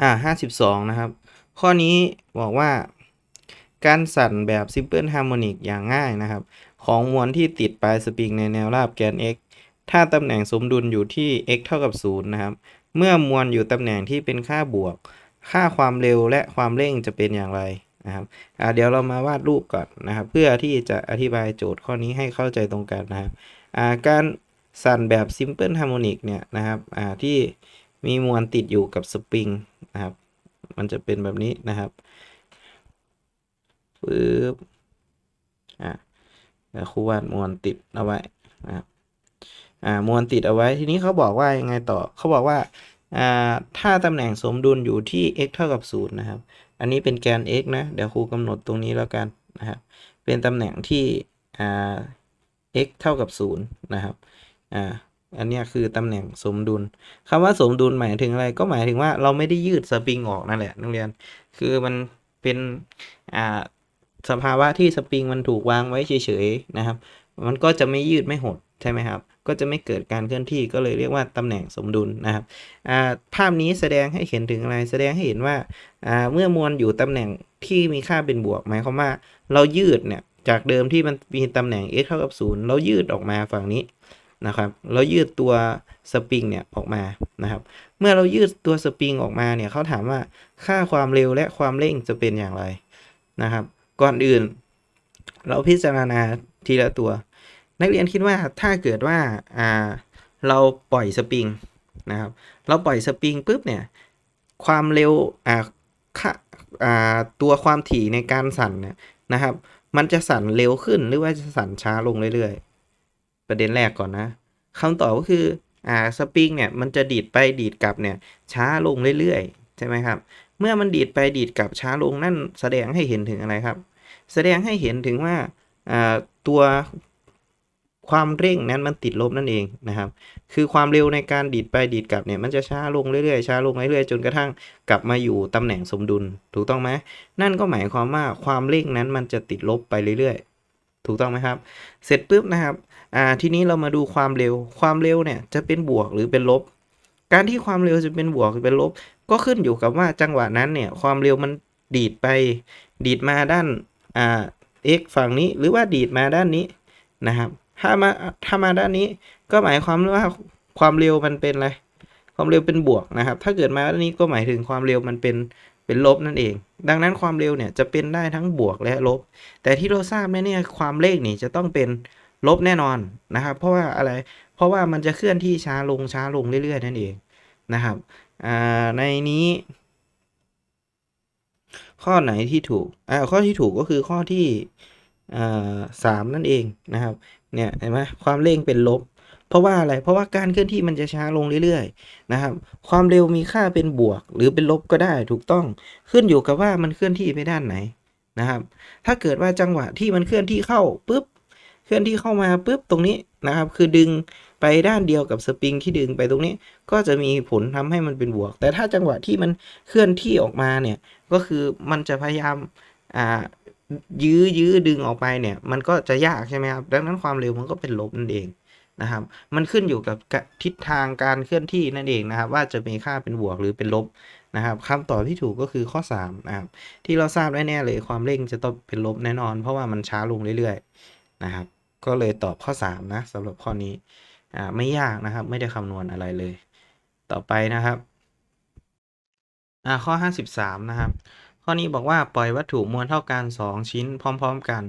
อ่าห้าสิบสองนะครับ ข้อนี้บอกว่า การสั่นแบบ simple harmonic อย่างง่ายนะครับ ของมวลที่ติดปลายสปริงในแนวราบแกน x ถ้าตำแหน่งสมดุลอยู่ที่ x เท่ากับ0นะครับ เมื่อมวลอยู่ตำแหน่งที่เป็นค่าบวก ค่าความเร็วและความเร่งจะเป็นอย่างไรนะครับอ่าเดี๋ยวเรามาวาดรูปก่อนนะครับ เพื่อที่จะอธิบายโจทย์ข้อนี้ให้เข้าใจตรงกันนะครับอ่าการสั่นแบบ simple harmonic เนี่ยนะครับอ่าที่มีมวลติดอยู่กับสปริง นะครับ มันจะเป็นแบบนี้นะครับปึ๊บอ่าแล้วครูวาดมวลติดเอาไว้นะครับอ่ามวลติดเอาไว้ทีนี้เขาบอกว่ายังไงต่อเขาบอกว่าอ่าถ้าตำแหน่งสมดุลอยู่ที่ x เท่ากับ0นะครับ อันนี้เป็นแกน x นะ เดี๋ยวครูกำหนดตรงนี้แล้วกันนะครับ เป็นตำแหน่งที่อ่า x เท่ากับ0นะครับอ่า อันนี้คือตำแหน่งสมดุลคำว่าสมดุลหมายถึงอะไรก็หมายถึงว่าเราไม่ได้ยืดสปริงออกนั่นแหละนักเรียน คือมันเป็นอ่าสภาวะที่สปริงมันถูกวางไว้เฉยๆนะครับ มันก็จะไม่ยืดไม่หดใช่ไหมครับ ก็จะไม่เกิดการเคลื่อนที่ก็เลยเรียกว่าตำแหน่งสมดุลนะครับอ่าภาพนี้แสดงให้เห็นถึงอะไร แสดงให้เห็นว่าอ่าเมื่อมวลอยู่ตำแหน่งที่มีค่าเป็นบวก หมายความว่าเรายืดเนี่ยจากเดิมที่มันมีตำแหน่ง x เท่ากับ0เรายืดออกมาฝั่งนี้ นะครับเรายืดตัวสปริงเนี่ยออกมานะครับ เมื่อเรายืดตัวสปริงออกมาเนี่ยเขาถามว่าค่าความเร็วและความเร่งจะเป็นอย่างไรนะครับ ก่อนอื่น เราพิจารณาทีละตัว นักเรียนคิดว่าถ้าเกิดว่าอ่าเราปล่อยสปริงนะครับ เราปล่อยสปริงปุ๊บเนี่ยความเร็วอ่าค่าอ่าตัวความถี่ในการสั่นเนี่ยนะครับ มันจะสั่นเร็วขึ้นหรือว่าจะสั่นช้าลงเรื่อยๆ ประเด็นแรกก่อนนะคำตอบก็คืออ่าสปริงเนี่ยมันจะดีดไปดีดกลับเนี่ยช้าลงเรื่อยๆ ใช่ไหมครับ เมื่อมันดีดไปดีดกลับช้าลงนั่นแสดงให้เห็นถึงอะไรครับ แสดงให้เห็นถึงว่าอ่าตัวความเร่งนั้นมันติดลบนั่นเองนะครับ คือความเร็วในการดีดไปดีดกลับเนี่ยมันจะช้าลงเรื่อยๆช้าลงเรื่อยๆจนกระทั่งกลับมาอยู่ตำแหน่งสมดุล ถูกต้องไหมนั่นก็หมายความว่าความเร่งนั้นมันจะติดลบไปเรื่อยๆ ถูกต้องไหมครับ เสร็จปุ๊บนะครับ อ่าทีนี้เรามาดูความเร็ว ความเร็วเนี่ยจะเป็นบวกหรือเป็นลบ การที่ความเร็วจะเป็นบวกหรือเป็นลบ ก็ขึ้นอยู่กับว่าจังหวะนั้นเนี่ยความเร็วมันดีดไป ดีดมาด้านอ่า x ฝั่งนี้หรือว่าดีดมาด้านนี้นะครับ ถ้ามาถ้ามาด้านนี้ก็หมายความว่าความเร็วมันเป็นอะไรความเร็วเป็นบวกนะครับ ถ้าเกิดมาด้านนี้ก็หมายถึงความเร็วมันเป็นเป็นลบนั่นเอง ดังนั้นความเร็วเนี่ยจะเป็นได้ทั้งบวกและลบ แต่ที่เราทราบแน่ๆความเลขนี่จะต้องเป็น ลบแน่นอนนะครับ เพราะว่าอะไร เพราะว่ามันจะเคลื่อนที่ช้าลงช้าลงเรื่อยๆนั่นเองนะครับในนี้ ข้อไหนที่ถูกอ่าข้อที่ถูกก็คือข้อที่สามนั่นเองนะครับ เนี่ยเห็นไหมความเร่งเป็นลบ เพราะว่าอะไร เพราะว่าการเคลื่อนที่มันจะช้าลงเรื่อยๆนะครับ ความเร็วมีค่าเป็นบวก หรือเป็นลบก็ได้ถูกต้อง ขึ้นอยู่กับว่ามันเคลื่อนที่ไปด้านไหนนะครับ ถ้าเกิดว่าจังหวะที่มันเคลื่อนที่เข้าปุ๊บ เคลื่อนที่เข้ามาปุ๊บตรงนี้นะครับ คือดึงไปด้านเดียวกับสปริงที่ดึงไปตรงนี้ ก็จะมีผลทำให้มันเป็นบวก แต่ถ้าจังหวะที่มันเคลื่อนที่ออกมาเนี่ยก็คือมันจะพยายามอ่ายื้อยื้อดึงออกไปเนี่ยมันก็จะยากใช่ไหมครับดังนั้นความเร็วมันก็เป็นลบนั่นเองนะครับ มันขึ้นอยู่กับทิศทางการเคลื่อนที่นั่นเองนะครับ ว่าจะมีค่าเป็นบวกหรือเป็นลบนะครับคำตอบที่ถูกก็คือข้อ3นะครับที่เราทราบแน่เลยความเร่งจะต้องเป็นลบแน่นอน เพราะว่ามันช้าลงเรื่อยๆนะครับ ก็เลยตอบข้อ 3 นะสำหรับข้อนี้อ่าไม่ยากนะครับ ไม่ได้คำนวณอะไรเลย ต่อไปนะครับอ่าข้อ 53 นะครับ ข้อนี้บอกว่าปล่อยวัตถุมวลเท่ากัน 2 ชิ้น พร้อม ๆ กัน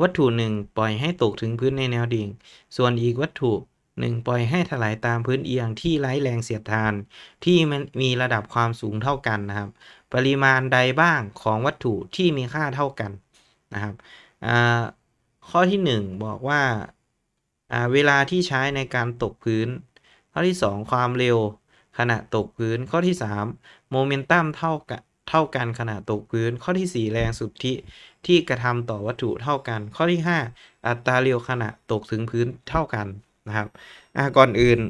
วัตถุ 1 ปล่อยให้ตกถึงพื้นในแนวดิ่ง ส่วนอีกวัตถุ1ปล่อยให้ถลายตามพื้นเอียงที่ไร้แรงเสียดทาน ที่มันมีระดับความสูงเท่ากันนะครับ ปริมาณใดบ้างของวัตถุที่มีค่าเท่ากันนะครับอ่า ข้อที่ 1 บอกว่าเวลาที่ใช้ในการตกพื้น ข้อที่ 2 ความเร็วขณะตกพื้น ข้อที่ 3 โมเมนตัมเท่ากันเท่ากันขณะตกพื้น ข้อที่ 4 แรงสุทธิที่กระทำต่อวัตถุเท่ากัน ข้อที่ 5 อัตราเร็วขณะตกถึงพื้นเท่ากันนะครับก่อนอื่น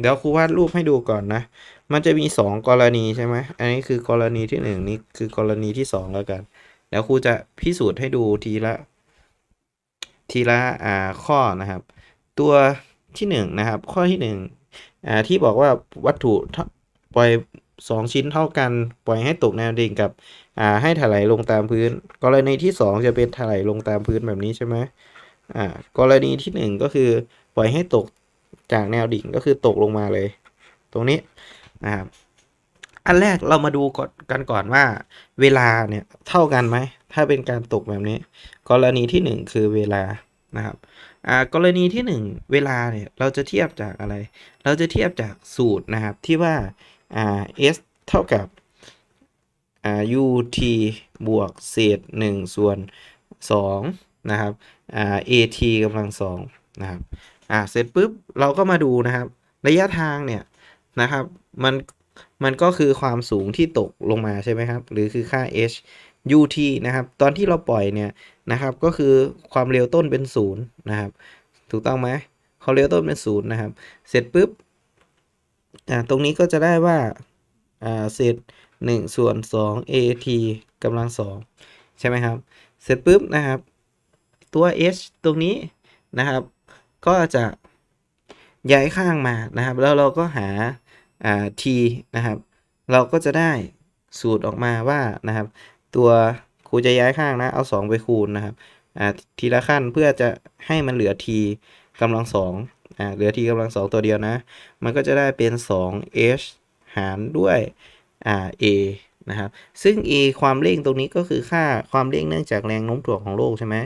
เดี๋ยวครูวาดรูปให้ดูก่อนนะ มันจะมี 2 กรณีใช่ไหม อันนี้คือกรณีที่ 1 นี่คือกรณีที่ 2 แล้วกัน เดี๋ยวครูจะพิสูจน์ให้ดูทีละ ทีละอ่าข้อนะครับ ตัวที่1นะครับ ข้อที่1อ่าที่บอกว่าวัตถุปล่อยสองชิ้นเท่ากัน ปล่อยให้ตกแนวดิ่งกับอ่าให้ถลายลงตามพื้น กรณีที่สองจะเป็นถลายลงตามพื้นแบบนี้ใช่ไหมอ่ากรณีที่หนึ่งก็คือปล่อยให้ตกจากแนวดิ่งก็คือตกลงมาเลย ตรงนี้นะครับ อันแรกเรามาดูกกันก่อนว่า เวลาเนี่ยเท่ากันไหม ถ้าเป็นการตกแบบนี้ กรณีที่หนึ่งคือเวลานะครับอ่ากรณีที่หนึ่งเวลาเนี่ยเราจะเทียบจากอะไร เราจะเทียบจากสูตรนะครับที่ว่าอ่า s เท่ากับอ่า ut บวกเศษ1ส่วน2นะครับอ่า at กำลังสองนะครับอ่าเสร็จปุ๊บเราก็มาดูนะครับ ระยะทางเนี่ยนะครับ มัน มันก็คือความสูงที่ตกลงมาใช่ไหมครับ หรือคือค่า h ut นะครับ ตอนที่เราปล่อยเนี่ยนะครับ ก็คือความเร็วต้นเป็นศูนย์นะครับ ถูกต้องไหมความเร็วต้นเป็นศูนย์นะครับ เสร็จปุ๊บ อ่า ตรงนี้ก็จะได้ว่า อ่า เศษ1ส่วน2 at กำลังสองใช่ไหมครับ เสร็จปุ๊บนะครับ ตัว h ตรงนี้นะครับ ก็จะย้ายข้างมานะครับ แล้วเราก็หา t นะครับ เราก็จะได้สูตรออกมาว่านะครับ ตัวครูจะย้ายข้างนะ เอา 2 ไปคูณนะครับอ่าทีละขั้นเพื่อจะให้มันเหลือ t กำลังสองอ่าเหลือ t กำลังสองตัวเดียวนะ มันก็จะได้เป็น 2h หารด้วยอ่า a นะครับ ซึ่ง a ความเร่งตรงนี้ก็คือค่าความเร่งเนื่องจากแรงโน้มถ่วงของโลกใช่ไหม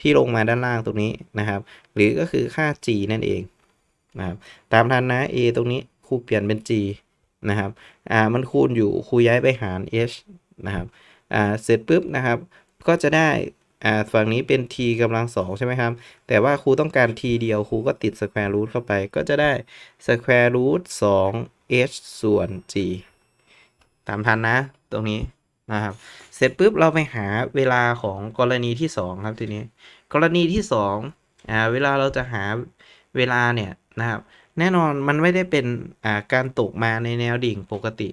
ที่ลงมาด้านล่างตรงนี้นะครับ หรือก็คือค่า g นั่นเองนะครับ ตามทันนะ a ตรงนี้ รูเปลี่ยนเป็น g นะครับอ่ามันคูณอยู่ครูย้ายไปหาร h นะครับอ่าเสร็จปุ๊บนะครับ ก็จะได้อ่าฝั่งนี้เป็น t กำลังสองใช่ไหมครับ แต่ว่าครูต้องการ t เดียวครูก็ติด square root เข้าไป ก็จะได้ square root 2 h ส่วน g ตามทันนะตรงนี้นะครับเสร็จปุ๊บเราไปหาเวลาของกรณีที่ 2 ครับทีนี้ กรณีที่2อ่าเวลาเราจะหาเวลาเนี่ยนะครับ แน่นอนมันไม่ได้เป็นาการตกมาในแนวดิ่งปกติ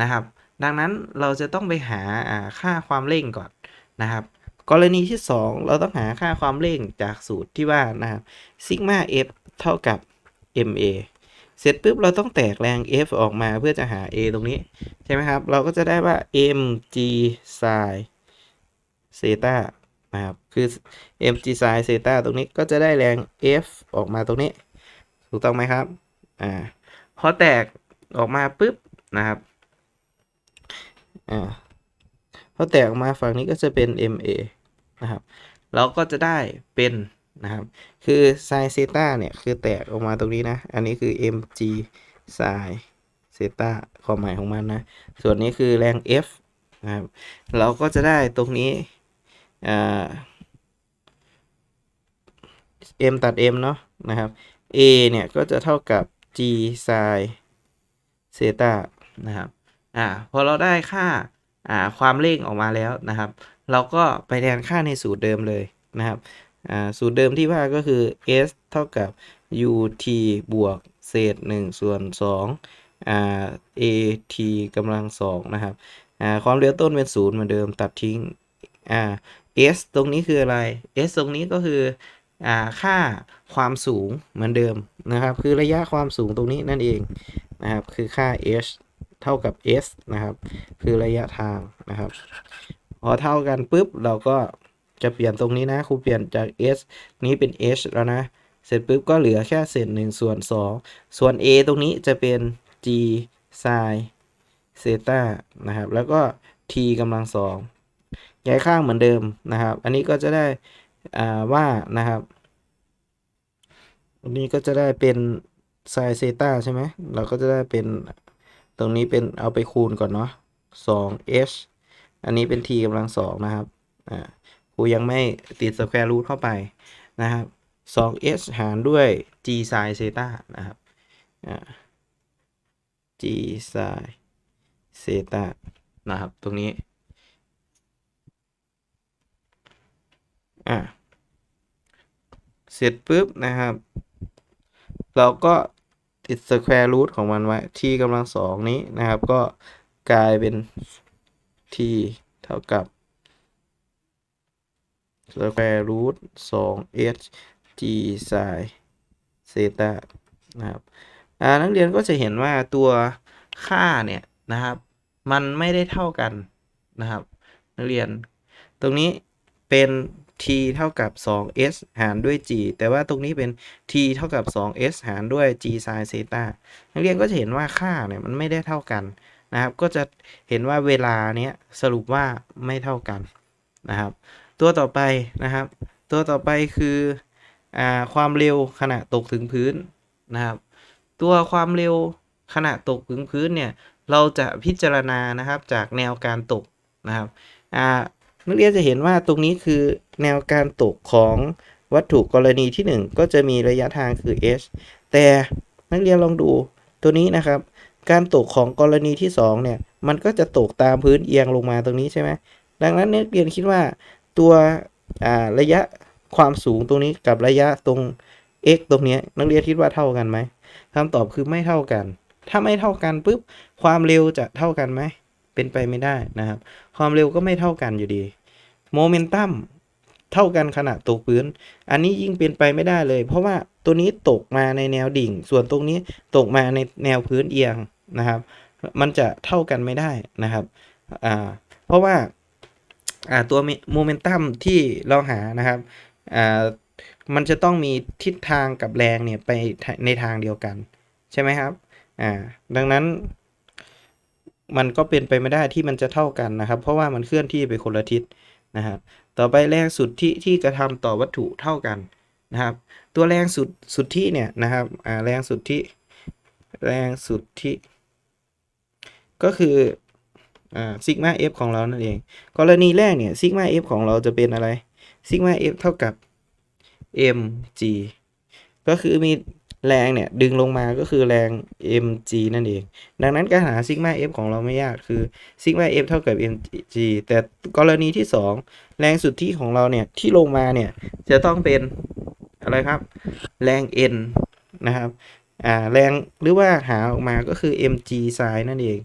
นะครับ ดังนั้นเราจะต้องไปหาาค่าความเร่งก่อนนะครับ กรณีที่ 2 เราต้องหาค่าความเร่งจากสูตรที่ว่านะครับซิกมา f เท่ากับ ma เสร็จปุ๊บเราต้องแตกแรง F ออกมาเพื่อจะหา A ตรงนี้ ใช่ไหมครับ เราก็จะได้ว่า mg sin เซตานะครับ คือ mg sin เซตาตรงนี้ก็จะได้แรง F ออกมาตรงนี้ ถูกต้องไหมครับอ่าพอแตกออกมาปุ๊บนะครับอ่าพอแตกออกมาฝั่งนี้ก็จะเป็น ma นะครับเราก็จะได้เป็นนะครับคือ sin เซต้าเนี่ยคือแตกออกมาตรงนี้นะ อันนี้คือ mg sin เซต้าความหมายของมันนะ ส่วนนี้คือแรง F นะครับเราก็จะได้ตรงนี้อ่า m ตัด m เนาะนะครับ a เนี่ย ก็จะเท่ากับ g sin เซตานะครับ อ่า พอเราได้ค่า อ่า ความเร่งออกมาแล้วนะครับ เราก็ไปแทนค่าในสูตรเดิมเลยนะครับ อ่า สูตรเดิมที่ว่าก็คือ s เท่ากับ ut บวกเศษ 1 ส่วน2อ่า at กำลังสองนะครับ อ่า ความเร็วต้นเป็นศูนย์เหมือนเดิมตัดทิ้ง อ่า s ตรงนี้คืออะไร s ตรงนี้ก็คือ ค่าความสูงเหมือนเดิมนะครับ คือระยะความสูงตรงนี้นั่นเองนะครับ คือค่า h เท่ากับ s นะครับ คือระยะทางนะครับ พอเท่ากันปุ๊บเราก็จะเปลี่ยนตรงนี้นะครูเปลี่ยนจาก s นี้เป็น h แล้วนะ เสร็จปุ๊บก็เหลือแค่เศษหนึ่งส่วนสองส่วน a ตรงนี้จะเป็น g sin เซตานะครับ แล้วก็ t กำลังสองย้ายข้างเหมือนเดิมนะครับ อันนี้ก็จะได้ ว่านะครับอันนี้ก็จะได้เป็น sin เซต้าใช่ไหมเราก็จะได้เป็นตรงนี้เป็นเอาไปคูณก่อนเนาะ2 h อันนี้เป็น t กำลังสองนะครับอ่าครูยังไม่ติด square root เข้าไปนะครับ 2h หารด้วย g sin เซต้านะครับอ่า g sin เซต้านะครับ ตรงนี้ อ่าเสร็จปุ๊บนะครับ เราก็ติด square root ของมันไว้ t กำลังสองนี้นะครับ ก็กลายเป็น t เท่ากับ square root 2 h g sin เซตานะครับนักเรียนก็จะเห็นว่าตัวค่าเนี่ยนะครับ มันไม่ได้เท่ากันนะครับ นักเรียน ตรงนี้เป็น t เท่ากับ 2s หารด้วย g แต่ว่าตรงนี้เป็น t เท่ากับ 2s หารด้วย g sin เซตานักเรียนก็จะเห็นว่าค่าเนี่ยมันไม่ได้เท่ากันนะครับ ก็จะเห็นว่าเวลาเนี้ยสรุปว่าไม่เท่ากันนะครับ ตัวต่อไปนะครับ ตัวต่อไปคืออความเร็วขณะตกถึงพื้นนะครับ ตัวความเร็วขณะตกถึงพื้นเนี่ยเราจะพิจารณานะครับจากแนวการตกนะครับ นักเรียนจะเห็นว่าตรงนี้คือแนวการตกของวัตถุกรณีที่ 1 ก็จะมีระยะทางคือ h แต่นักเรียนลองดูตัวนี้นะครับ การตกของกรณีที่2เนี่ยมันก็จะตกตามพื้นเอียงลงมาตรงนี้ใช่ไหมดังนั้นนักเรียนคิดว่าตัวระยะความสูงตรงนี้กับระยะตรง x ตรงนี้นักเรียนคิดว่าเท่ากันไหมคำตอบคือไม่เท่ากัน ถ้าไม่เท่ากันปุ๊บความเร็วจะเท่ากันไหม เป็นไปไม่ได้นะครับ ความเร็วก็ไม่เท่ากันอยู่ดี โมเมนตัมเท่ากันขณะตกพื้น อันนี้ยิ่งเป็นไปไม่ได้เลย เพราะว่าตัวนี้ตกมาในแนวดิ่ง ส่วนตรงนี้ตกมาในแนวพื้นเอียงนะครับ มันจะเท่ากันไม่ได้นะครับอ่าเพราะว่าอ่าตัวโมเมนตัมที่เราหานะครับอ่ามันจะต้องมีทิศทางกับแรงเนี่ยไปในทางเดียวกัน ใช่ไหมครับอ่าดังนั้น มันก็เป็นไปไม่ได้ที่มันจะเท่ากันนะครับ เพราะว่ามันเคลื่อนที่ไปคนละทิศนะครับ ต่อไปแรงสุดที่ที่กระทำต่อวัตถุเท่ากันนะครับ ตัวแรงสุดสุดที่เนี่ยนะครับอ่าแรงสุดที่แรงสุดที่ก็คืออ่าซิกมา f ของเรานั่นเอง กรณีแรกเนี่ยซิกมา f ของเราจะเป็นอะไรซิกมา f เท่ากับ mg ก็คือมี แรงเนี่ยดึงลงมาก็คือแรง mg นั่นเอง ดังนั้นการหาซิกมา f ของเราไม่ยากคือซิกมา f เท่ากับ mg แต่กรณีที่ 2 แรงสุดที่ของเราเนี่ยที่ลงมาเนี่ยจะต้องเป็นอะไรครับ แรง n นะครับอ่าแรงหรือว่าหาออกมาก็คือ mg sin นั่นเอง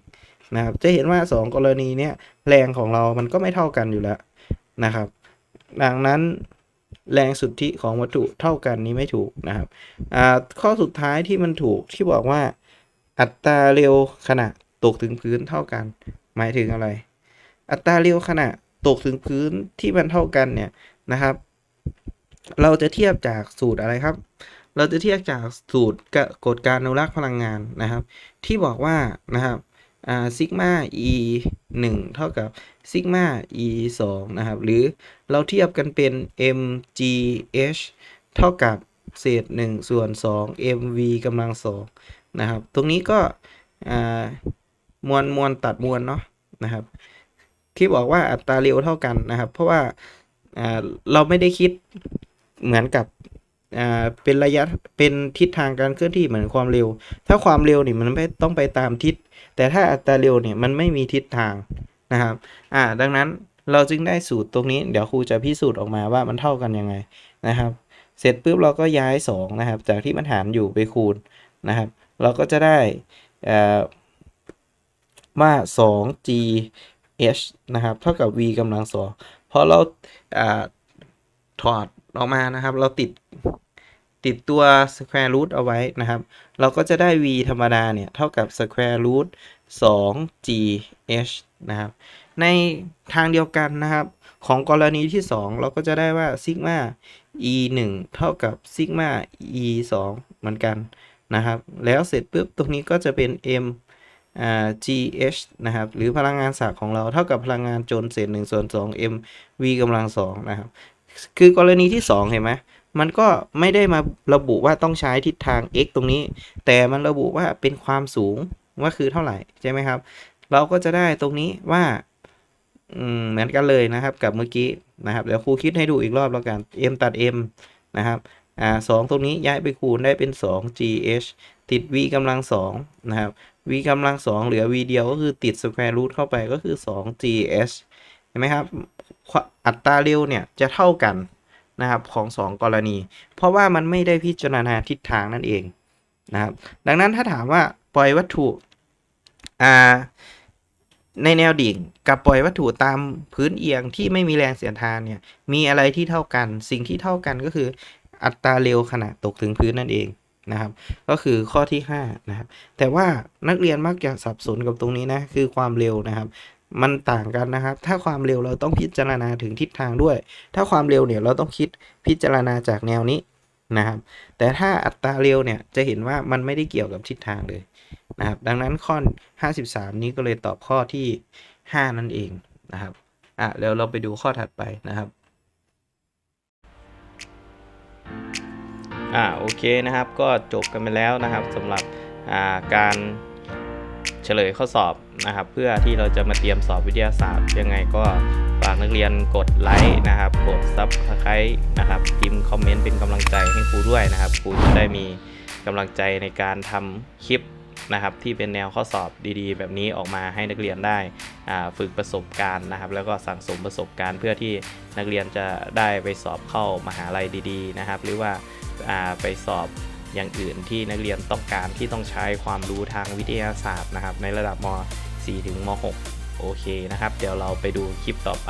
นะครับจะเห็นว่า 2 กรณีเนี้ยแรงของเรามันก็ไม่เท่ากันอยู่แล้วนะครับ ดังนั้น แรงสุทธิของวัตถุเท่ากันนี้ไม่ถูกนะครับข้อสุดท้ายที่มันถูกที่บอกว่า อัตราเร็วขณะตกถึงพื้นเท่ากัน หมายถึงอะไร อัตราเร็วขณะตกถึงพื้นที่มันเท่ากันเนี่ยนะครับ เราจะเทียบจากสูตรอะไรครับ เราจะเทียบจากสูตรกฎการอนุรักษ์พลังงานนะครับ ที่บอกว่านะครับ ซิกมา e 1เท่ากับซิกมา e 2นะครับ หรือเราเทียบกันเป็น mgh เท่ากับเศษ 1 ส่วน 2 mv กำลัง2นะครับ ตรงนี้ก็มวลมวลตัดมวลเนาะนะครับ ที่บอกว่าอัตราเร็วเท่ากันนะครับ เพราะว่าาเราไม่ได้คิดเหมือนกับเป็นระยะเป็นทิศทางการเคลื่อนที่เหมือนความเร็ว ถ้าความเร็วนี่มันไม่ต้องไปตามทิศ แต่ถ้าอัตราเร็วเนี่ยมันไม่มีทิศทางนะครับอ่าดังนั้นเราจึงได้สูตรตรงนี้ เดี๋ยวครูจะพิสูจน์ออกมาว่ามันเท่ากันยังไงนะครับ เสร็จปุ๊บเราก็ย้าย 2 นะครับ จากที่มันหารอยู่ไปคูณนะครับ เราก็จะได้อ่าว่า 2g h นะครับ เท่ากับ v กำลังสองพอเราอ่าถอดออกมานะครับ เราติด ติดตัว square root เอาไว้นะครับ เราก็จะได้ v ธรรมดาเนี่ย เท่ากับ square root 2 g h นะครับ ในทางเดียวกันนะครับ ของกรณีที่ 2 เราก็จะได้ว่าซิกมา e 1เท่ากับซิกมา e 2เหมือนกันนะครับ แล้วเสร็จปุ๊บ ตรงนี้ก็จะเป็น m อ่า gh นะครับ หรือพลังงานศักของเราเท่ากับพลังงานจรเศษ1ส่วน2 m v กำลัง2นะครับ คือกรณีที่ 2 เห็นไหม มันก็ไม่ได้มาระบุว่าต้องใช้ทิศทาง x ตรงนี้ แต่มันระบุว่าเป็นความสูงว่าคือเท่าไหร่ใช่ไหมครับ เราก็จะได้ตรงนี้ว่าเหมือนกันเลยนะครับกับเมื่อกี้นะครับเดี๋ยวครูคิดให้ดูอีกรอบแล้วกัน m ตัด m นะครับอ่าสตรงนี้ย้ายไปคูณได้เป็น 2 gh ติด v กำลัง2นะครับ v กำลัง 2 เหลือ v เดียวก็คือติด square root เข้าไปก็คือ 2 gh เห็นไหมครับ อัตราเร็วเนี่ยจะเท่ากัน นะครับของ 2 กรณี เพราะว่ามันไม่ได้พิจารณาทิศทางนั่นเองนะครับดังนั้นถ้าถามว่าปล่อยวัตถุในแนวดิ่งกับปล่อยวัตถุตามพื้นเอียงที่ไม่มีแรงเสียดทานเนี่ยมีอะไรที่เท่ากันสิ่งที่เท่ากันก็คืออัตราเร็วขณะตกถึงพื้นนั่นเองนะครับ ก็คือข้อที่5นะครับแต่ว่านักเรียนมักจะสับสนกับตรงนี้นะคือความเร็วนะครับ มันต่างกันนะครับ ถ้าความเร็วเราต้องพิจารณาถึงทิศทางด้วย ถ้าความเร็วเนี่ยเราต้องคิดพิจารณาจากแนวนี้นะครับ แต่ถ้าอัตราเร็วเนี่ยจะเห็นว่ามันไม่ได้เกี่ยวกับทิศทางเลยนะครับ ดังนั้นข้อ 53 นี้ก็เลยตอบข้อที่ 5 นั่นเองนะครับ อะแล้วเราไปดูข้อถัดไปนะครับอ่าโอเคนะครับก็จบกันไปแล้วนะครับสำหรับอ่าการ เฉลยข้อสอบนะครับ เพื่อที่เราจะมาเตรียมสอบวิทยาศาสตร์ ยังไงก็ฝากนักเรียนกดไลค์นะครับ กดซับสไครต์นะครับพิมพ์คอมเมนต์เป็นกำลังใจให้ครูด้วยนะครับครูจะได้มีกำลังใจในการทำคลิปนะครับที่เป็นแนวข้อสอบดีๆ แบบนี้ออกมาให้นักเรียนได้ฝึกประสบการณ์นะครับ แล้วก็สั่งสมประสบการณ์ เพื่อที่นักเรียนจะได้ไปสอบเข้ามหาลัยดี ๆ นะครับ หรือว่าอ่าไปสอบ อย่างอื่นที่นักเรียนต้องการที่ต้องใช้ความรู้ทางวิทยาศาสตร์นะครับ ในระดับม .4 ถึงม .6 โอเคนะครับ เดี๋ยวเราไปดูคลิปต่อไป